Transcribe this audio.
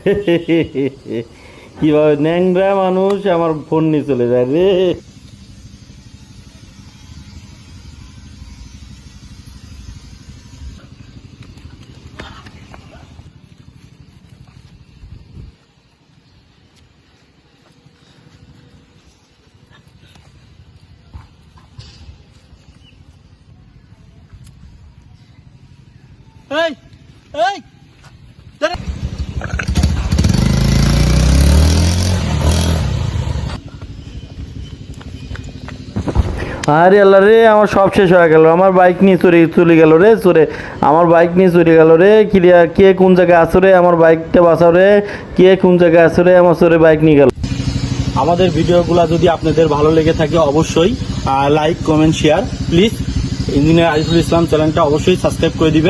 কীভাবে ন্যাংরা মানুষ আমার ফোন নিয়ে চলে যায় রে? এই এই আরে আল্লাহ রে, আমার সব শেষ হয়ে গেল। আমার বাইক নিয়ে চুরি চলে গেল রে, চোরে। আমার বাইক নিয়ে চুরি গেল রে ক্লিয়ার কে কোন জায়গায় আসো রে, আমার বাইকটা বাঁচাও রে, কে কোন জায়গায় আসো রে, আমার চোরে বাইক নিয়ে গেল। আমাদের ভিডিওগুলো যদি আপনাদের ভালো লেগে থাকে, অবশ্যই like comment share please engineer Ajiful Islam চ্যানেলটা অবশ্যই সাবস্ক্রাইব করে দিবেন।